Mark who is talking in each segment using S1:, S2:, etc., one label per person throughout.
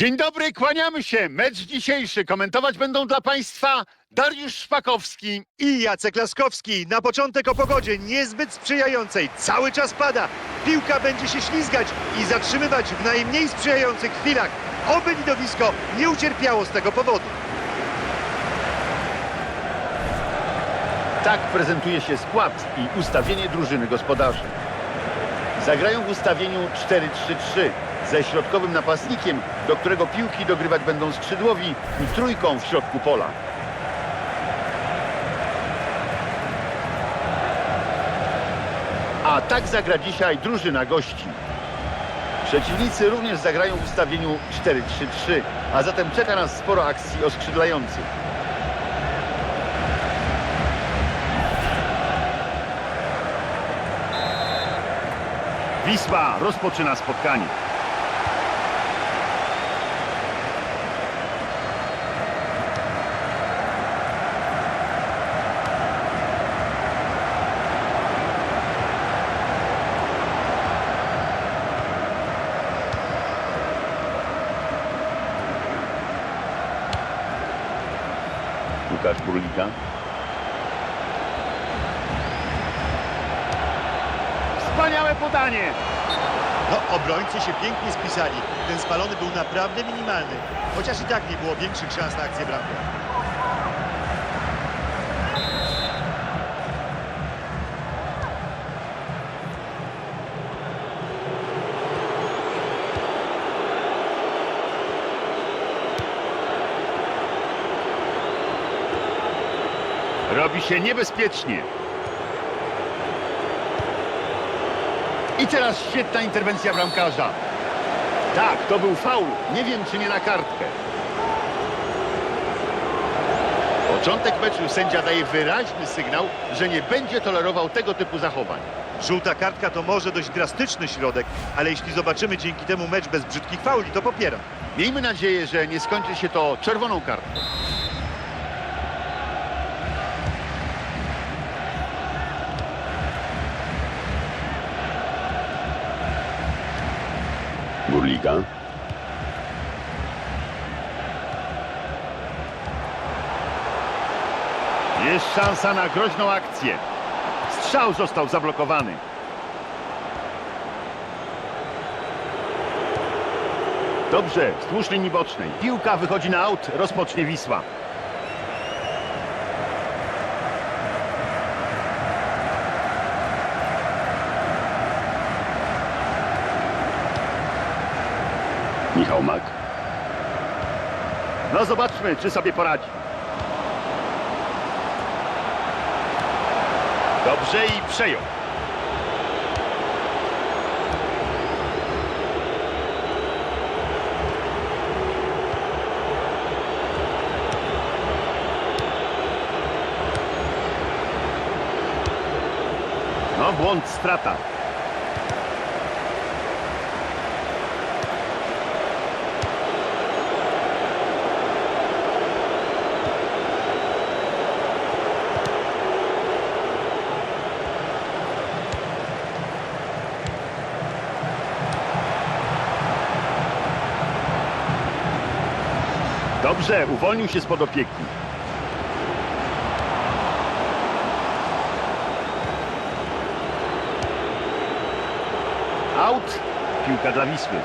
S1: Dzień dobry, kłaniamy się. Mecz dzisiejszy komentować będą dla Państwa Dariusz Szpakowski.
S2: I Jacek Laskowski. Na początek o pogodzie niezbyt sprzyjającej. Cały czas pada. Piłka będzie się ślizgać i zatrzymywać w najmniej sprzyjających chwilach. Oby widowisko nie ucierpiało z tego powodu.
S1: Tak prezentuje się skład i ustawienie drużyny gospodarzy. Zagrają w ustawieniu 4-3-3 ze środkowym napastnikiem, do którego piłki dogrywać będą skrzydłowi i trójką w środku pola. A tak zagra dzisiaj drużyna gości. Przeciwnicy również zagrają w ustawieniu 4-3-3, a zatem czeka nas sporo akcji oskrzydlających. Wisła rozpoczyna spotkanie. Łukasz Burlika. Wspaniałe podanie!
S2: No, obrońcy się pięknie spisali. Ten spalony był naprawdę minimalny. Chociaż i tak nie było większych szans na akcję bramkę.
S1: Się niebezpiecznie. I teraz świetna interwencja bramkarza. Tak, to był faul. Nie wiem, czy nie na kartkę. Początek meczu sędzia daje wyraźny sygnał, że nie będzie tolerował tego typu zachowań.
S2: Żółta kartka to może dość drastyczny środek, ale jeśli zobaczymy dzięki temu mecz bez brzydkich fauli, to popieram.
S1: Miejmy nadzieję, że nie skończy się to czerwoną kartką. Jest szansa na groźną akcję. Strzał został zablokowany. Dobrze, wzdłuż linii bocznej. Piłka wychodzi na aut, rozpocznie Wisła. Michał. No zobaczmy, czy sobie poradzi. Dobrze i przejął. No błąd, strata. Dobrze, uwolnił się spod opieki. Out. Piłka dla Wisły.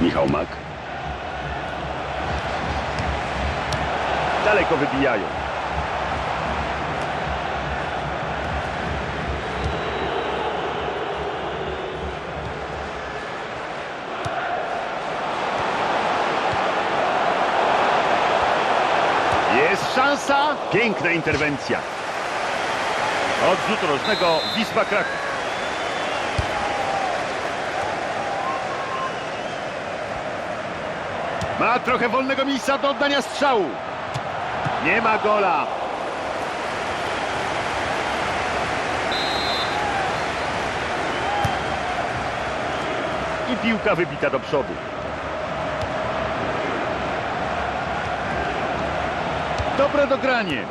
S1: Michał Mak. Daleko wybijają. Jest szansa. Piękna interwencja. Od rzutu rożnego Wisła Kraków. Ma trochę wolnego miejsca do oddania strzału. Nie ma gola. I piłka wybita do przodu. Dobre dogranie.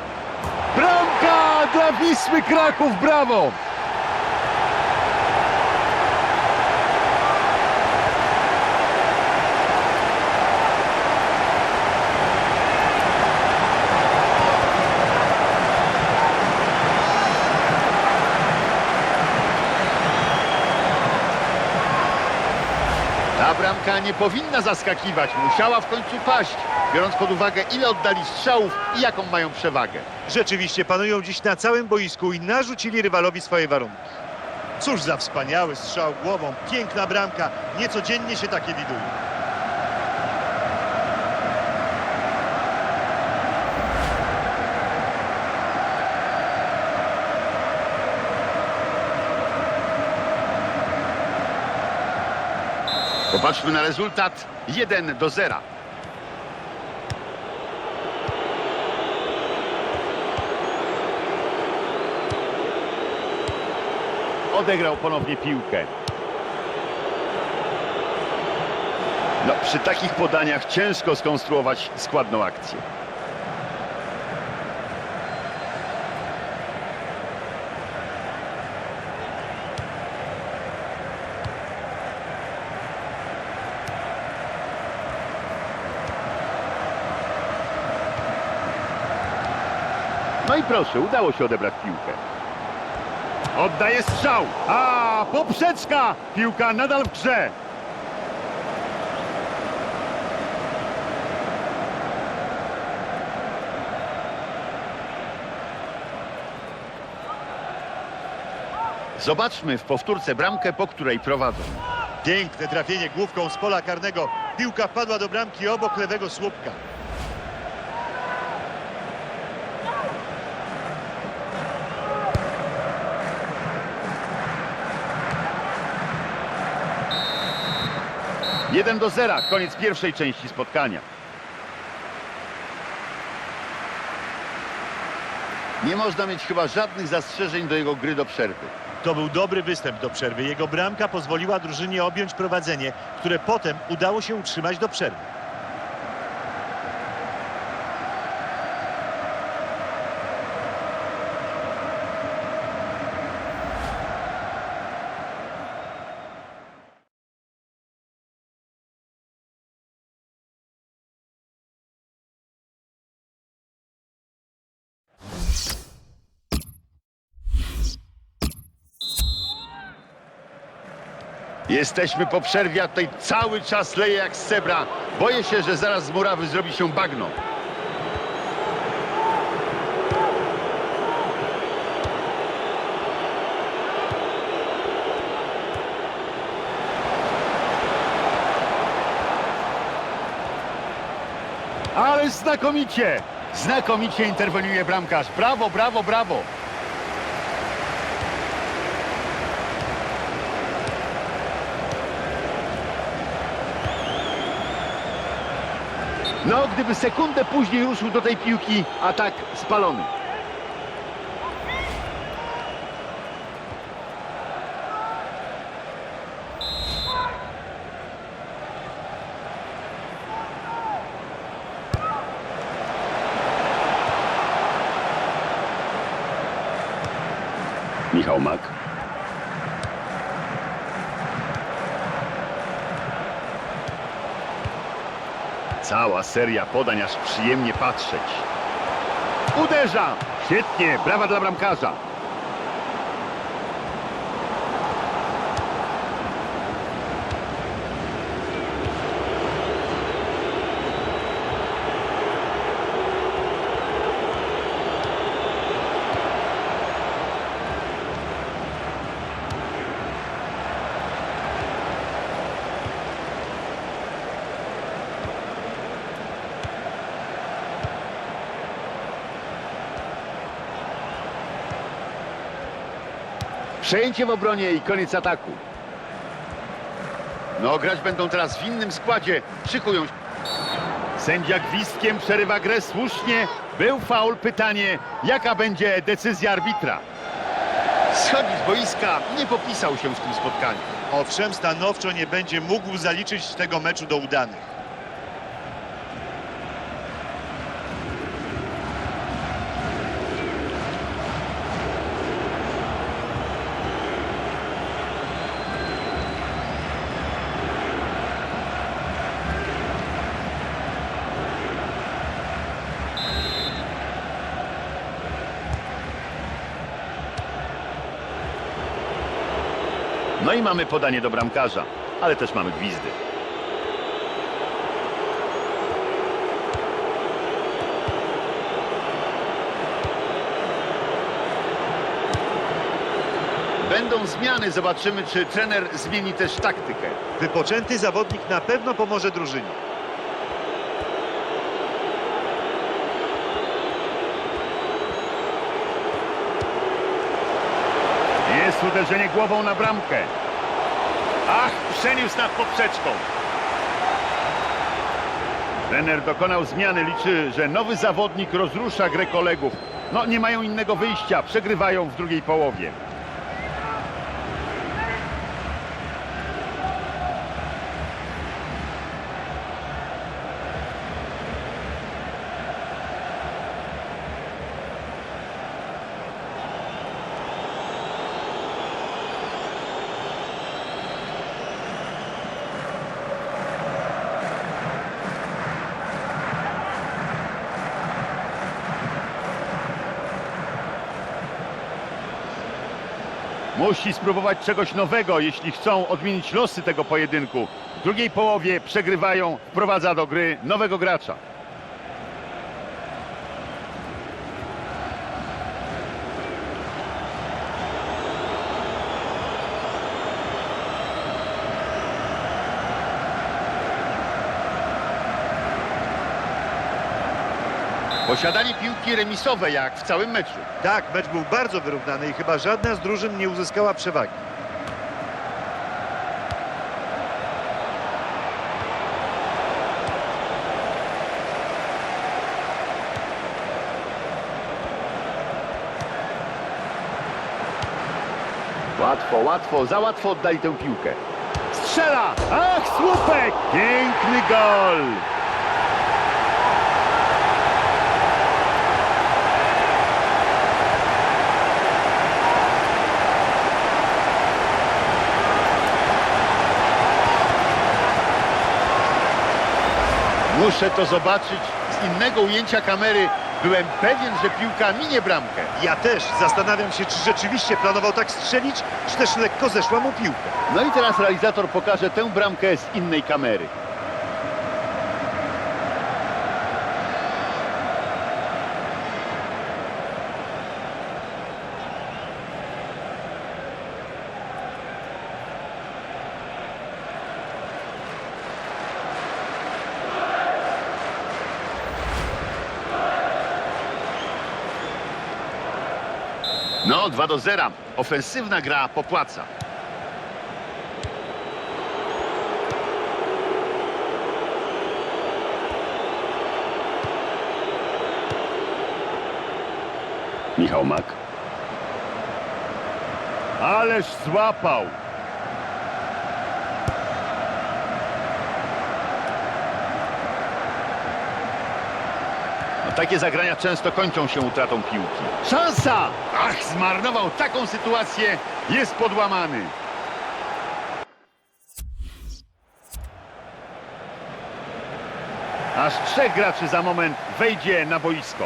S1: Bramka dla
S3: Wisły Kraków, brawo!
S1: Bramka nie powinna zaskakiwać, musiała w końcu paść, biorąc pod uwagę ile oddali strzałów i jaką mają przewagę.
S2: Rzeczywiście panują dziś na całym boisku i narzucili rywalowi swoje warunki. Cóż za wspaniały strzał głową, piękna bramka, niecodziennie się takie widuje.
S1: Popatrzmy na rezultat 1 do 0. Odegrał ponownie piłkę. No, przy takich podaniach ciężko skonstruować składną akcję. No i proszę, udało się odebrać piłkę. Oddaje strzał. A, poprzeczka! Piłka nadal w grze. Zobaczmy w powtórce bramkę, po której prowadzą.
S2: Piękne trafienie główką z pola karnego. Piłka wpadła do bramki obok lewego słupka.
S1: Jeden do zera, koniec pierwszej części spotkania. Nie można mieć chyba żadnych zastrzeżeń do jego gry do przerwy.
S2: To był dobry występ do przerwy. Jego bramka pozwoliła drużynie objąć prowadzenie, które potem udało się utrzymać do przerwy.
S1: Jesteśmy po przerwie, a tutaj cały czas leje jak z cebra. Boję się, że zaraz z murawy zrobi się bagno. Ale znakomicie! Znakomicie interweniuje bramkarz. Brawo, brawo, brawo! No, gdyby sekundę później ruszył do tej piłki, atak spalony. Michał Mak. Cała seria podań, aż przyjemnie patrzeć. Uderza! Świetnie, brawa dla bramkarza. Przejęcie w obronie i koniec ataku. No, grać będą teraz w innym składzie. Szykują się. Sędzia gwizdkiem przerywa grę słusznie. Był faul. Pytanie, jaka będzie decyzja arbitra? Schodzi z boiska. Nie popisał się w tym spotkaniu.
S2: Owszem, stanowczo nie będzie mógł zaliczyć tego meczu do udanych.
S1: I mamy podanie do bramkarza, ale też mamy gwizdy. Będą zmiany, zobaczymy czy trener zmieni też taktykę.
S2: Wypoczęty zawodnik na pewno pomoże drużynie.
S1: Jest uderzenie głową na bramkę. Ach, przeniósł nad poprzeczką. Trener dokonał zmiany, liczy, że nowy zawodnik rozrusza grę kolegów. No, nie mają innego wyjścia, przegrywają w drugiej połowie. Musi spróbować czegoś nowego, jeśli chcą odmienić losy tego pojedynku. W drugiej połowie przegrywają, wprowadza do gry nowego gracza. Posiadanie piłki remisowe jak w całym meczu.
S2: Tak, mecz był bardzo wyrównany i chyba żadna z drużyn nie uzyskała przewagi.
S1: Łatwo, łatwo, za łatwo oddali tę piłkę. Strzela! Ach, słupek! Piękny gol! Muszę to zobaczyć z innego ujęcia kamery. Byłem pewien, że piłka minie bramkę.
S2: Ja też zastanawiam się, czy rzeczywiście planował tak strzelić, czy też lekko zeszła mu piłka.
S1: No i teraz realizator pokaże tę bramkę z innej kamery. No, 2 do 0. Ofensywna gra popłaca. Michał Mak. Ależ złapał. Takie zagrania często kończą się utratą piłki. Szansa! Ach, zmarnował taką sytuację. Jest podłamany. Aż trzech graczy za moment wejdzie na boisko.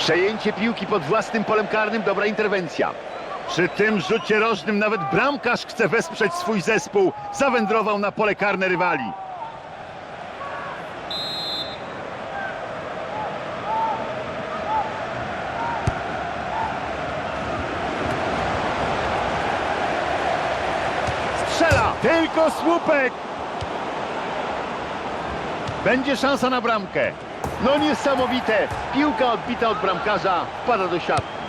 S1: Przejęcie piłki pod własnym polem karnym, dobra interwencja. Przy tym rzucie rożnym nawet bramkarz chce wesprzeć swój zespół. Zawędrował na pole karne rywali. Strzela! Tylko słupek! Będzie szansa na bramkę. No niesamowite. Piłka odbita od bramkarza wpada do siatki.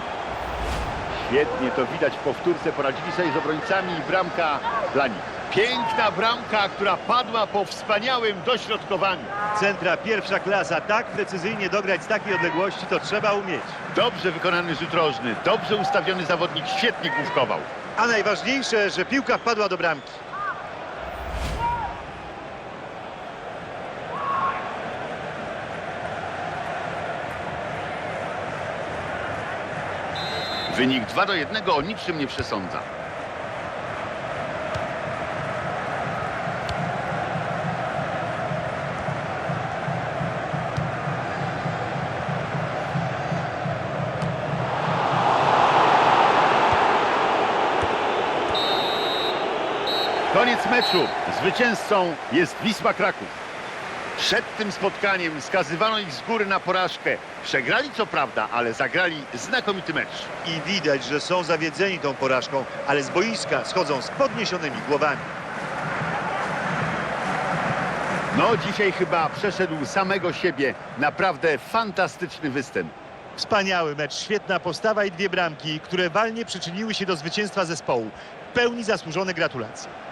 S1: Świetnie to widać w powtórce. Poradzili sobie z obrońcami i bramka dla nich. Piękna bramka, która padła po wspaniałym dośrodkowaniu.
S2: Centra pierwsza klasa, tak precyzyjnie dograć z takiej odległości to trzeba umieć.
S1: Dobrze wykonany rzut rożny, dobrze ustawiony zawodnik, świetnie główkował.
S2: A najważniejsze, że piłka wpadła do bramki.
S1: Wynik 2 do 1 o niczym nie przesądza. Koniec meczu. Zwycięzcą jest Wisła Kraków. Przed tym spotkaniem skazywano ich z góry na porażkę. Przegrali co prawda, ale zagrali znakomity mecz.
S2: I widać, że są zawiedzeni tą porażką, ale z boiska schodzą z podniesionymi głowami.
S1: No, dzisiaj chyba przeszedł samego siebie. Naprawdę fantastyczny występ.
S2: Wspaniały mecz, świetna postawa i dwie bramki, które walnie przyczyniły się do zwycięstwa zespołu. W pełni zasłużone gratulacje.